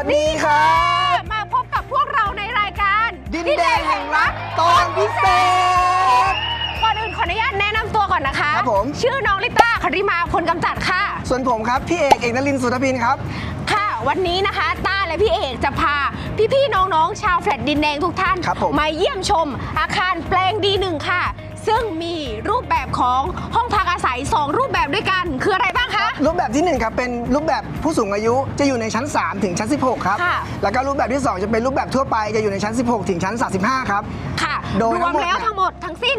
สวัสดีครับมาพบกับพวกเราในรายการดินแดงแห่งรักตอนพิเศษ ก่อนอื่นขออนุญาตแนะนำตัวก่อนนะคะครับผม ชื่อน้องลิต้าคาริมาพลกำจัดค่ะ ส่วนผมครับพี่เอกเอกนลินทร์สุทพินครับ ค่ะ วันนี้นะคะต้าและพี่เอกจะพาพี่ๆน้องๆ ชาวแฟลตดินแดงทุกท่านครับผมมาเยี่ยมชมอาคารแปลงดีหนึ่งค่ะ ซึ่งมีรูปแบบของห้องพักอาศัย 2 รูปแบบด้วยกัน คืออะไรบ้างคะ รูปแบบที่หนึ่งครับเป็นรูปแบบผู้สูงอายุจะอยู่ในชั้น 3 ถึงชั้น 16 ครับ ค่ะ แล้วก็รูปแบบที่ 2 จะเป็นรูปแบบทั่วไปจะอยู่ในชั้น 16 ถึงชั้น 35 ครับ ค่ะ โดยรทั้วมงหมด แล้วเนี่ยทั้งหมดทั้งสิ้น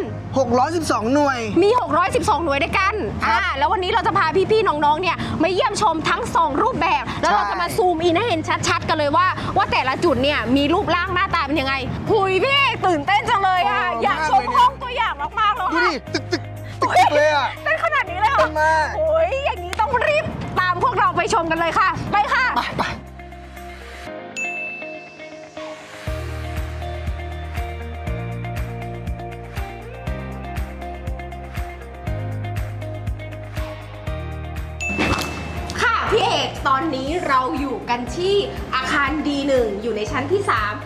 612 หน่วย มี 612 หน่วยด้วยกันครับอ่าแล้ววันนี้เราจะพาพี่ๆ น้องๆ เนี่ยมาเยี่ยมชมทั้ง 2 รูปแบบ แล้วเราใช่จะมาซูมอินให้เห็นชัดๆ กันเลยว่า ว่าแต่ละจุดเนี่ยมีรูปร่างหน้าตาเป็นยังไงหุยพี่เอกตื่นเต้นจังเลยค่ะโอ้อยากชมมากเลยเนี่ยห้อง ตัวอย่างมากๆแล้วดูค่ะดิตึกตึกตึกตึกเลยอะเต้นขนาดนี้เลยเต้ค่ะนมากโอ้ยอย่างนี้ต้องรีบตามพวกเราไปชมกันเลยค่ะ ไปค่ะ ไปไปค่ะพี่เอกตอนนี้เราอยู่กันที่อาคาร D1 อยู่ในชั้นที่3ห้อง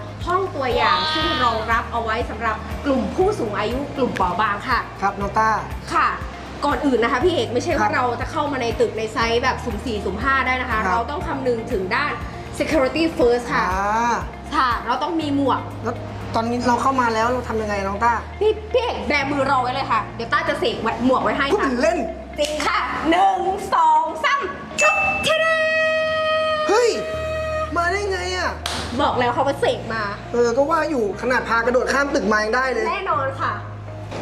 ตัวอย่างซึ่งรองรับเอาไว้สำหรับกลุ่มผู้สูงอายุกลุ่มเปราะบางค่ะ ครับน้องต้า ค่ะ ก่อนอื่นนะคะพี่เอกไม่ใช่ครัว่าบเราจะเข้ามาในตึกในไซส์แบบสุ่ม4สุ่ม5ได้นะคะ ครับ เราต้องคำนึงถึงด้าน security first อ่าค่ะค่ะ เราต้องมีหมวก แล้วตอนนี้เราเข้ามาแล้วเราทำยังไงน้องต้าพี่พี่เอกแบมือรอไว้เลยค่ะ เดี๋ยวต้าจะเสกหมวกไว้ให้พูดค่ะถึงเล่น จริงค่ะหนึ่งสองสามชุบเทเดเฮ้ยมาได้ไงอะ บอกแล้วเขาว่าเสกมา เออ ก็ว่าอยู่ขนาดพากระโดดข้ามตึกมายังได้เลย แน่นอนค่ะ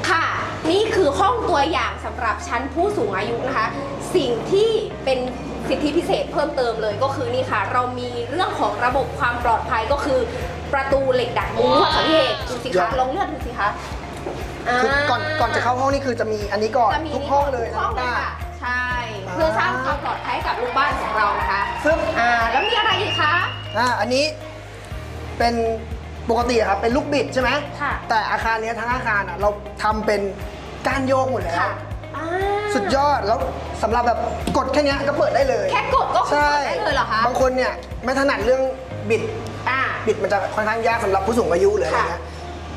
ค่ะ นี่คือห้องตัวอย่างสำหรับชั้นผู้สูงอายุนะคะ สิ่งที่เป็นสิทธิพิเศษเพิ่มเติมเลยก็คือนี่ค่ะ เรามีเรื่องของระบบความปลอดภัยก็คือ ประตูเหล็กดัดมุ้งค่ะพี่เอกดูสิยอคะดลองเลือดดูสิคะคือก่อนก่อนจะเข้าห้องนี่คือจะมีอันนี้ก่อนจะมีทุกห้องเลยทุกห้องเลยนะค่ะ ใช่อ่าเพื่อสร้างความปลอดภัยให้กับลูกบ้านของเรานะคะซึ่ง อ่าแล้วมีอะไร อีกคะอ่าอันนี้เป็นปกติอะครับเป็นลูกบิดใช่ไหมค่ะแต่อาคารเนี้ยทั้งอาคารอะเราทำเป็นก้านโยกหมดแล้ว ค่ะอ่าสุดยอดแล้วสำหรับแบบกดแค่เนี้ยก็เปิดได้เลยแค่กดก็คือใช่เปิดได้เลยเหรอคะ บางคนเนี่ยไม่ถนัดเรื่องบิด อ่า บิดมันจะค่อนข้างยากสำหรับผู้สูงอายุหรืออะไรค่ะเงี้ย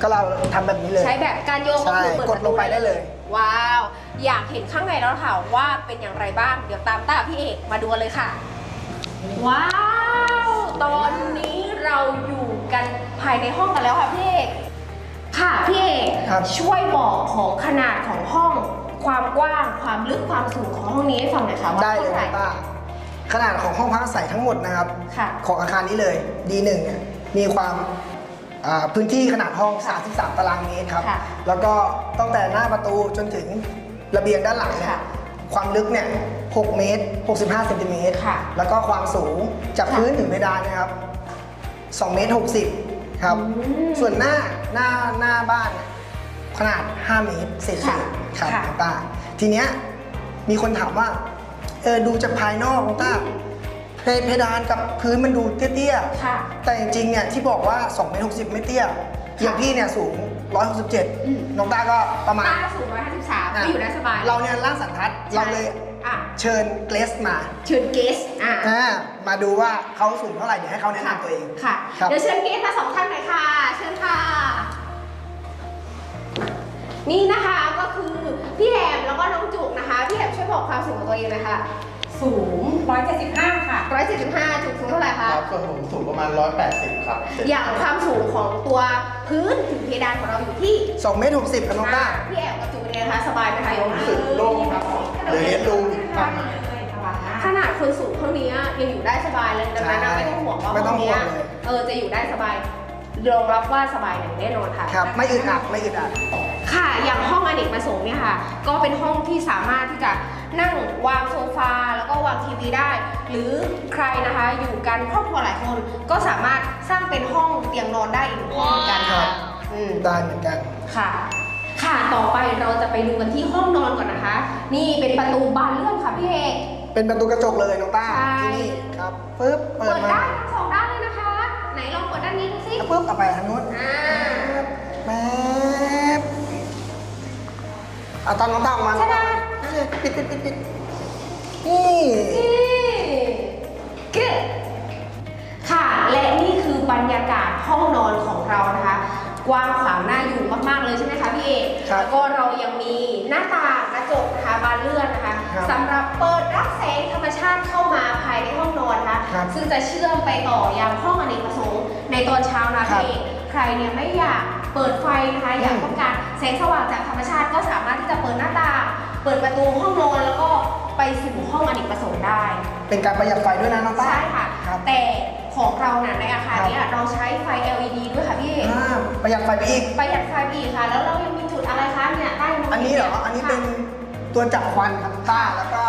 ก็เราทำแบบนี้เลย ใช้แบบการโยกก็คือใช่เปิดกดลงไปได้เลย ว้าว อยากเห็นข้างในแล้วค่ะว่าเป็นอย่างไรบ้าง เดี๋ยวตามต้าพี่เอกมาดูกันเลยค่ะ ว้าว ตอนนี้เราอยู่กันภายในห้องกันแล้วค่ะพี่เอกค่ะพี่เอกครับ ช่วยบอกของขนาดของห้อง ความกว้าง ความลึกความสูงของห้องนี้ให้ฟังหน่อยค่ะว่าได้เลยเท่าไหร่นะป้าขนาดของห้องพักอาศัยทั้งหมดนะครับ ค่ะ ของอาคารนี้เลย D1 เนี่ยมีความอ่าพื้นที่ขนาดห้อง 33 ตารางเมตรครับ ค่ะแล้วก็ตั้งแต่หน้าประตูจนถึงระเบียงด้านหลังเนี่ยค่ะ ความลึกเนี่ย 6 เมตร 65เซนติเมตร ค่ะ แล้วก็ความสูงจากค่ะพื้นถึงเพดานนะครับ 2 เมตร 60 ครับ อืมส่วนหน้าหน้าหน้าบ้านเนี่ยขนาด 5 เมตรเศษค่ะๆครับค่ะ น้องต้าทีเนี้ยมีคนถามว่าเออดูจากภายนอกน้องต้าเพเพดานกับพื้นมันดูเตี้ยๆ ค่ะ แต่จริงๆ เนี่ยที่บอกว่า2เมตร60 ไม่เตี้ยอย่างพี่เนี่ยสูงอืม167 น้องต้าก็ประมาณต้าสูง153ก็อยู่ได้สบาย เราเนี่ยร่างสันทัดเราเลย อะ เชิญเกรสมาเชิญเกสอะอ่ามาดูว่าเขาสูงเท่าไหร่เดี๋ยวให้เขาแนะนำตัวเอง ค่ะครับ เดี๋ยวเชิญเกสมาสองท่านหน่อยค่ะ เชิญค่ะ นี่นะคะก็คือพี่แอมแล้วก็น้องจุกนะคะพี่แอมช่วยบอกความสูงของตัวเองหน่อยค่ะสูง 175 ค่ะ 175จุกสูงเท่าไหร่คคะรับส่วนผมสูงประมาณ 180 ครับอย่างความสูงของตัวพื้นถึงเพดานของเราอยู่ที่2เมตร60ครับน้องต้า พี่แอมกับจุกเป็นไงคะสบายไหมคะรู้สึกโล่งครับเหลือเฮดรูมอีก มากมายขนาดคนสูงเท่านี้ยังอยู่ได้สบายเลยดังนั้นนะใช่ไม่ต้องห่วงว่าไม่ต้องห้เนี้ยห่วงเลยเออจะอยู่ได้สบายรองรับว่าสบายอย่างแน่นอนค่ะครับไม่อึดอัดไม่อึดอัดค่ะ อย่างห้องอเนกประสงค์เนี่ยค่ะ ก็เป็นห้องที่สามารถที่จะนั่งวางโซฟาแล้วก็วางทีวีได้ หรือใครนะคะอยู่กันครอบครัวหลายคนก็สามารถสร้างเป็นห้องเตียงนอนได้อีกหนึ่งห้องเหมือนกันครัค่ะบอืมได้เหมือนกันค่ะ ค่ะต่อไปเราจะไปดูกันที่ห้องนอนก่อนนะคะ นี่เป็นประตูบานเลื่อนค่ะพี่เอก เป็นประตูกระจกเลยน้องต้าใช่ ที่นี่ครับปึ๊บเปิเปิดดมาได้ทั้งสองด้านเลยนะคะ ไหนลองเปิดด้านนี้ดูสิแล้วปึ๊บเอาไปทางนู้นอ่าแป๊บเอาตอนน้องต้าออกมาน้องต้าออกมานี่ปิดปิดปิดปิดนี่นี่ good ค่ะบรรยากาศห้องนอนของเรานะคะ กว้างขวางน่าอยู่ ครับแล้วก็เรายังมีหน้าต่างกระจกนะคะบานเลื่อนนะคะครับสำหรับเปิดรับแสงธรรมชาติเข้ามาภายในห้องนอนนะคะครับซึ่งจะเชื่อมไปต่อยังห้องอเนกประสงค์ในตอนเช้านะครัพี่บเอกใครเนี่ยไม่อยากเปิดไฟนะคะอยากอืมต้องการแสงสว่างจากธรรมชาติก็สามารถที่จะเปิดหน้าต่างเปิดประตูห้องนอนแล้วก็ไปสู่ห้องอเนกประสงค์ได้ เป็นการประหยัดไฟด้วยนะน้องต้าใช่ค่ะ ครับ แต่ ของเราน่ะในอาคารเนี้ยเราใช้ไฟ LED ด้วยค่ะพี่อ่าประหยัดไฟไปอีก ประหยัดไฟอีกค่ะ แล้วเรายังมีจุดอะไรคะเนี่ยใต้นู้นอันนี้เหรอ อันนี้เป็นตัวจับควันครับน้องต้าแล้วก็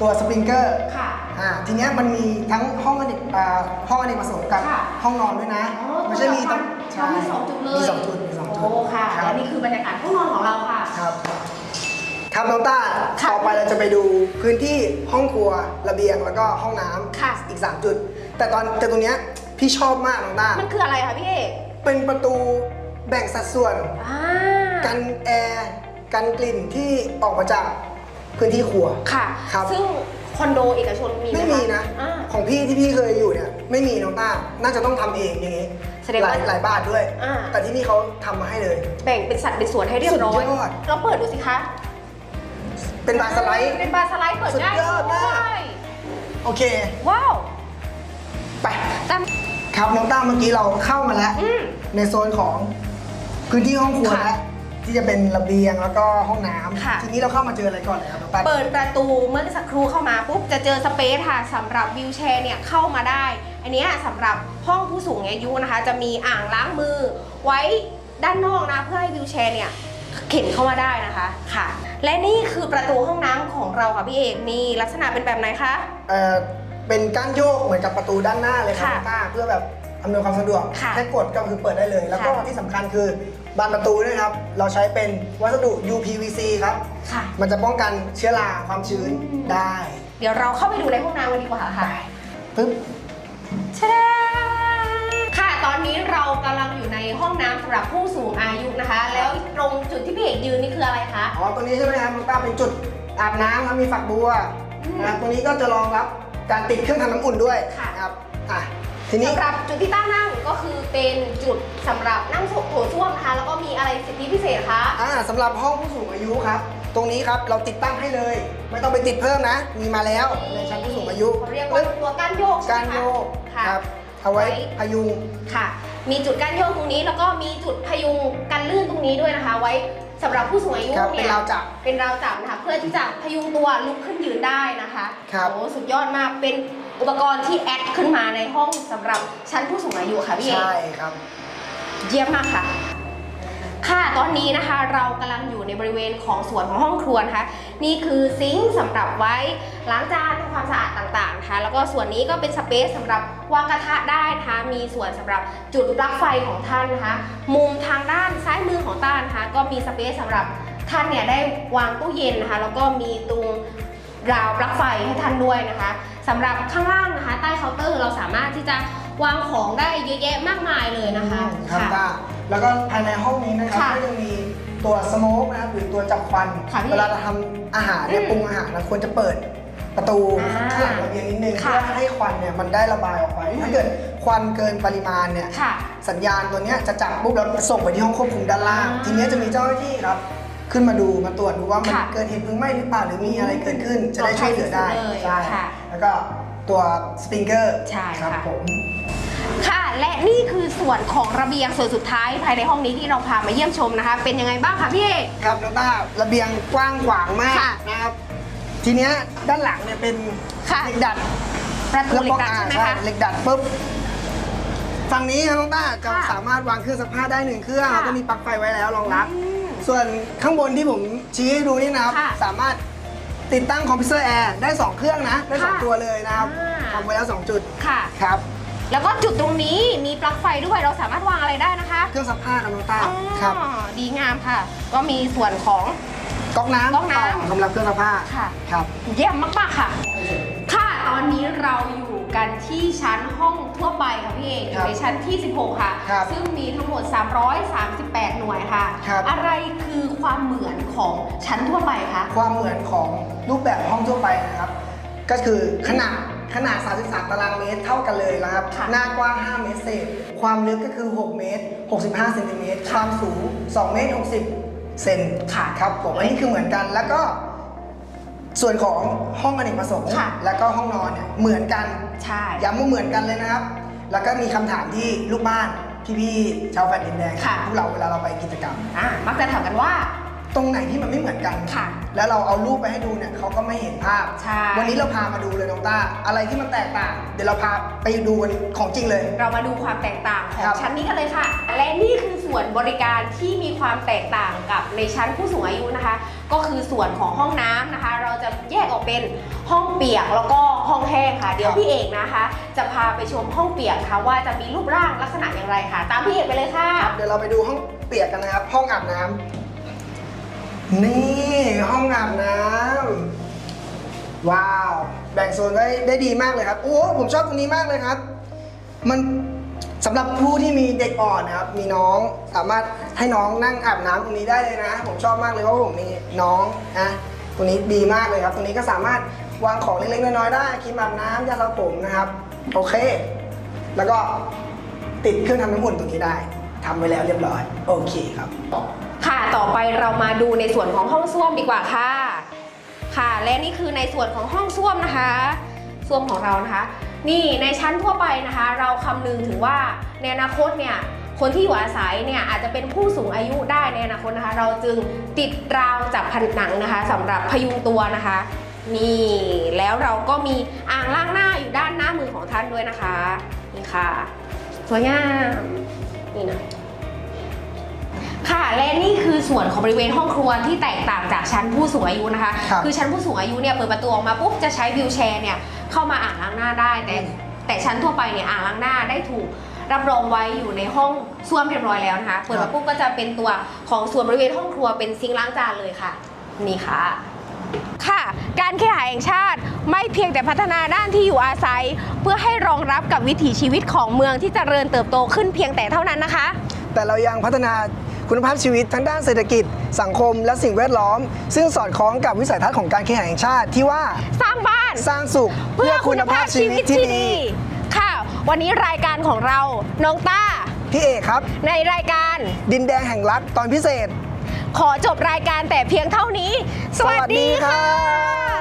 ตัวสปริงเกอร์ค่ะอ่าทีเนี้ยมันมีทั้งห้องอเนกอ่าห้องอเนกประสงค์กับค่ะห้องนอนด้วยนะอ๋อไม่ใช่มีตัต้วองเรามีสองจุดเลยมีสองจุดมีสองจุดโอ้ค่ะครับและนี่คือบรรยากาศห้องนอนของเราค่ะครับ ครับน้องต้าค่ะต่อไปเราจะไปดูพื้นที่ห้องครัวระเบียงแล้วก็ห้องน้ำค่ะ อีก 3 จุด แต่ตอนแต่ตรงเนี้ยพี่ชอบมากน้องต้ามันคืออะไรคะพี่เอกเป็นประตูแบ่งสัดส่วน อ่ากันแอร์กันกลิ่นที่ออกมาจากพื้นที่ครัว ค่ะ ครับ ซึ่งคอนโดเอกชนมีไหไม่คมีนะ อ่า ของพี่ที่พี่เคยอยู่เนี่ยไม่มีน้องต้าน่าจะต้องทำเองอย่างงี้แสดงหว่าลายหลายบาทด้วย อ่า แต่ที่นี่เขาทำมาให้เลย แบ่งเป็นสัดเป็นส่วนให้เรียบร้อยสุดยอด เราเปิดดูสิคะ เป็นบาร์สไลด์ เป็นบาร์สไลด์เปิดสุดง่ายยอดมาก ด้วยโอเค ว้าวไป ตาม ครับน้องต้าเมื่อกี้เราเข้ามาแล้ว อืม ในโซนของพื้นที่ห้องครัวค่ะแล้วที่จะเป็นระเบียงแล้วก็ห้องน้ค่ะำทีนี้เราเข้ามาเจออะไรก่อนเลยครับน้องต้าเปิดประตูเมื่อสักครู่เข้ามาปุ๊บจะเจอสเปซค่ะสำหรับวิวแชร์เนี่ยเข้ามาได้ อันเนี้ยสำหรับห้องผู้สูงอายุนะคะ จะมีอ่างล้างมือไว้ด้านนอกนะเพื่อให้วิวแชร์เนี่ย เข็นเข้ามาได้นะคะค่ะ และนี่คือประตูห้องน้ำของเราค่ะพี่เอกนี่ลักษณะเป็นแบบไหนคะ เอ่อเป็นก้านโยกเหมือนกับประตูด้านหน้าเลยครับค่ะน้องต้าเพื่อแบบอำนวยความสะดวกค่ะแค่กดก็คือเปิดได้เลย แล้วก็ค่ะ ที่สำคัญคือบานประตูด้วยครับ เราใช้เป็นวัสดุ UPVC ครับ ค่ะ มันจะป้องกันเชื้อราความชื้นอืม ได้เดี๋ยวเราเข้าไปดูในห้องน้ำกันดีกว่าค่ะปึ๊บชาดาค่ะ ตอนนี้เรากำลังอยู่ในห้องน้ำสำหรับผู้สูงอายุนะคะ แล้วตรงจุดที่พี่เอกยืนนี่คืออะไรคะ อ๋อตัวนี้ใช่ไหมครับน้องต้าเป็นจุดอาบน้ำครับมีฝักบัวอืมนะครับตัวนี้ก็จะรองรับการติดเครื่องทำน้ำอุ่นด้วยค่ะ นะครับอะทีนี้ สำหรับจุดที่ตั้งนั่งก็คือเป็นจุดสำหรับนั่งโถส้วมนะคะแล้วก็มีอะไรสิทธิพิเศษคะอ่าสำหรับห้องผู้สูงอายุครับ ตรงนี้ครับเราติดตั้งให้เลย ไม่ต้องไปติดเพิ่มนะ มีมาแล้วในชั้นผู้สูงอายุเขาเรียกว่าตัวก้านโยกใช่การไหมโยคะกค่ะ ครับ เอาไว้ไว้พยุงค่ะ มีจุดก้านโยกตรงนี้ แล้วก็มีจุดพยุงกันลื่นตรงนี้ด้วยนะคะ ไว้สำหรับผู้สูงอายุครับเนี่เป็นยราวจับเป็นราวจับนะคะเพื่อที่จะพยุงตัวลุกขึ้นยืนได้นะคะครับโอ้สุดยอดมากเป็นอุปกรณ์ที่แอดขึ้นมาในห้องสำหรับชั้นผู้สูงอายุค่ะพี่เอกใช่ครับ เยี่ยมมากค่ะ ค่ะตอนนี้นะคะเรากำลังอยู่ในบริเวณของส่วนของห้องครัวนะคะ นี่คือซิงค์สำหรับไว้ล้างจานทำความสะอาดต่างๆนะคะแล้วก็ส่วนนี้ก็เป็นสเปซสำหรับวางกระทะได้นะคะมีส่วนสำหรับจุดปลั๊กไฟของท่านนะคะ มุมทางด้านซ้ายมือของต้านนะคะก็มีสเปซสำหรับท่านเนี่ยได้วางตู้เย็นนะคะ แล้วก็มีตรงราวปลั๊กไฟให้ท่านด้วยนะคะสำหรับข้างล่างนะคะ ใต้เคาน์เตอร์เราสามารถที่จะวางของได้เยอะแยะมากมายเลยนะคะครับต้า แล้วก็ภายในห้องนี้นะครับค่ะก็ยังมีตัวสโมกนะครับหรือตัวจับควัน ค่ะพี่เวลาเราทำอาหารเนี่ยอืมปรุงอาหารเราควรจะเปิดประตูอ่าข้างหลังระเบียงนิดนึงค่ะเพื่อให้ควันเนี่ยมันได้ระบายออกไปถ้าเกิดควันเกินปริมาณเนี่ยค่ะ สัญญาณตัวเนี้ยจะจับปุ๊บแล้วส่งไปที่ห้องควบคุมด้านล่าง อ่าทีเนี้ยจะมีเจ้าหน้าที่ครับ ขึ้นมาดูมาตรวจดูว่ามันค่ะเกิดเหตุเพลิงไหม้หรือเปล่าหรือมีอะไรเกิดขึ้น จะได้ช่วยเหลือได้ปลอดภัยที่สุดเลยใช่ค่ะแล้วก็ตัวสปริงเกอร์ใช่ครับค่ะ ผม ค่ะและนี่คือส่วนของระเบียงส่วนสุดท้ายภายในห้องนี้ที่เราพามาเยี่ยมชมนะคะ เป็นยังไงบ้างคะพี่เอก ครับน้องต้าระเบียงกว้างขวางมากค่ะ นะครับ ทีเนี้ยด้านหลังเนี่ยเป็นค่ะเหล็กดัดประตูเหล็กดัดอ่าใช่ไหมใช่คะ เหล็กดัดปุ๊บฝั่งนี้ครับน้องต้าจะค่ะสามารถวางเครื่องซักผ้าได้หนึ่งเครื่องค่ะแล้วก็มีปลั๊กไฟไว้แล้วรองรับ อืมส่วนข้างบนที่ผมชี้ให้ดูนี่นะครับ ค่ะสามารถติดตั้งคอมพิวเตอร์แอร์ได้2เครื่องนะได้ค่ะ2ตัวเลยนะครับอ่า ทำไว้แล้ว2จุดค่ะ ครับ แล้วก็จุดตรงนี้มีปลั๊กไฟด้วยเราสามารถวางอะไรได้นะคะเครื่องซักผ้าครับน้องต้าอ๋อครับดีงามค่ะ ก็มีส่วนของ ก๊อกน้ำก๊อกน้ำต่สำหรับเครื่องซักผ้าค่ะ ครับ เยี่ยมมากๆค่ะ ค่ะตอนนี้เราอยู่กันที่ชั้นห้องทั่วไปค่ะพี่เอกอครัยู่บในชั้นที่ 16 ค่ะ ครับซึ่งมีทั้งหมด 338 หน่วยค่ะ ครับ อะไรคือความเหมือนของชั้นทั่วไปคะ ความเหมือนของรูปแบบห้องทั่วไปนะครับ ก็คือขนาด ขนาด 33 ตารางเมตรเท่ากันเลยนะครับ ค่ะ หน้ากว้าง 5 เมตรเศษ ความลึกก็คือ 6 เมตร 65 เซนติเมตร ความสูง 2 เมตร 60 เซนค่ะครับผม อันนี้คือเหมือนกัน แล้วก็ส่วนของห้องอเนกประสงค์ ค่ะ แล้วก็ห้องนอนเนี่ยเหมือนกัน ใช่ ย้ำว่าเหมือนกันเลยนะครับ แล้วก็มีคำถามที่ลูกบ้าน พี่ๆชาวแฟลตดินแดงค่ะ พวกเราเวลาเราไปกิจกรรม อะมักจะถามกันว่า ตรงไหนที่มันไม่เหมือนกัน ค่ะ แล้วเราเอารูปไปให้ดูเนี่ยเขาก็ไม่เห็นภาพ ใช่ วันนี้เราพามาดูเลยน้องต้า อะไรที่มันแตกต่าง เดี๋ยวเราพาไปดูกันของจริงเลย เรามาดูความแตกต่างของครับชั้นนี้กันเลยค่ะ และนี่คือส่วนบริการที่มีความแตกต่างกับในชั้นผู้สูงอายุนะคะ ก็คือส่วนของห้องน้ำนะคะ เราจะแยกออกเป็นห้องเปียกแล้วก็ห้องแห้งค่ะ เดี๋ยวพี่เอกนะคะ จะพาไปชมห้องเปียกค่ะว่าจะมีรูปร่างลักษณะอย่างไรค่ะ ตามพี่เอกไปเลยค่ะเดี๋ยวเราไปดูห้องเปียกกันนะครับ ห้องอาบน้ำ นี่ห้องอาบน้ำว้าว แบ่งโซนได้ได้ดีมากเลยครับ โอ้ผมชอบตรงนี้มากเลยครับ มันสำหรับผู้ที่มีเด็กอ่อนนะครับ มีน้องสามารถให้น้องนั่งอาบน้ำตรงนี้ได้เลยนะ ผมชอบมากเลยเพราะผมมีน้องนะตรงนี้ดีมากเลยครับ ตรงนี้ก็สามารถวางของเล็กๆน้อยๆได้ครีมอาบน้ำยาสระผมนะครับ โอเค แล้วก็ติดเครื่องทำน้ำอุ่นตรงนี้ได้ทำไว้แล้วเรียบร้อย โอเคครับ ค่ะต่อไปเรามาดูในส่วนของห้องส้วมดีกว่าค่ะ ค่ะและนี่คือในส่วนของห้องส้วมนะคะส้วมของเรานะคะ นี่ในชั้นทั่วไปนะคะ เราคำนึงถึงว่าในอนาคตเนี่ยคนที่อยู่อาศัยเนี่ยอาจจะเป็นผู้สูงอายุได้ในอนาคตนะคะ เราจึงติดราวจับผนังนะคะสำหรับพยุงตัวนะคะ นี่แล้วเราก็มีอ่างล้างหน้าอยู่ด้านหน้ามือของท่านด้วยนะคะนี่ค่ะสวยงามนี่นะ ค่ะและนี่คือส่วนของบริเวณห้องครัวที่แตกต่างจากชั้นผู้สูงอายุนะคะครับอชั้นผู้สูงอายุเนี่ยเปิดประตูออกมาปุ๊บจะใช้วิวแชร์เนี่ยเข้ามาอ่างล้างหน้าได้ แต่อืม แต่ชั้นทั่วไปเนี่ยอ่างล้างหน้าได้ถูกรับรองไว้อยู่ในห้องส้วมเรียบร้อยแล้วนะคะเปิดมาปุ๊บก็จะเป็นตัวของส่วนบริเวณห้องครัวเป็นซิงค์ล้างจานเลยค่ะ นี่ค่ะ ค่ะการเคหะแห่งชาติไม่เพียงแต่พัฒนาด้านที่อยู่อาศัย เพื่อให้รองรับกับวิถีชีวิตของเมืองที่จเจริญเติบโตขึ้นเพียงแต่เท่านั้นนะคะ แต่เรายังพัฒนา คุณภาพชีวิตทั้งด้านเศรษฐกิจ สังคมและสิ่งแวดล้อม ซึ่งสอดคล้องกับวิสัยทัศน์ของการเคหะแห่งชาติที่ว่า สร้างบ้าน สร้างสุขเพื่อคุณภาพชีวิตที่ดี ค่ะ วันนี้รายการของเรา น้องต้า พี่เอกครับ ในรายการ ดินแดงแห่งรักตอนพิเศษ ขอจบรายการแต่เพียงเท่านี้ สวัสดีสวัสดีครัค่ะ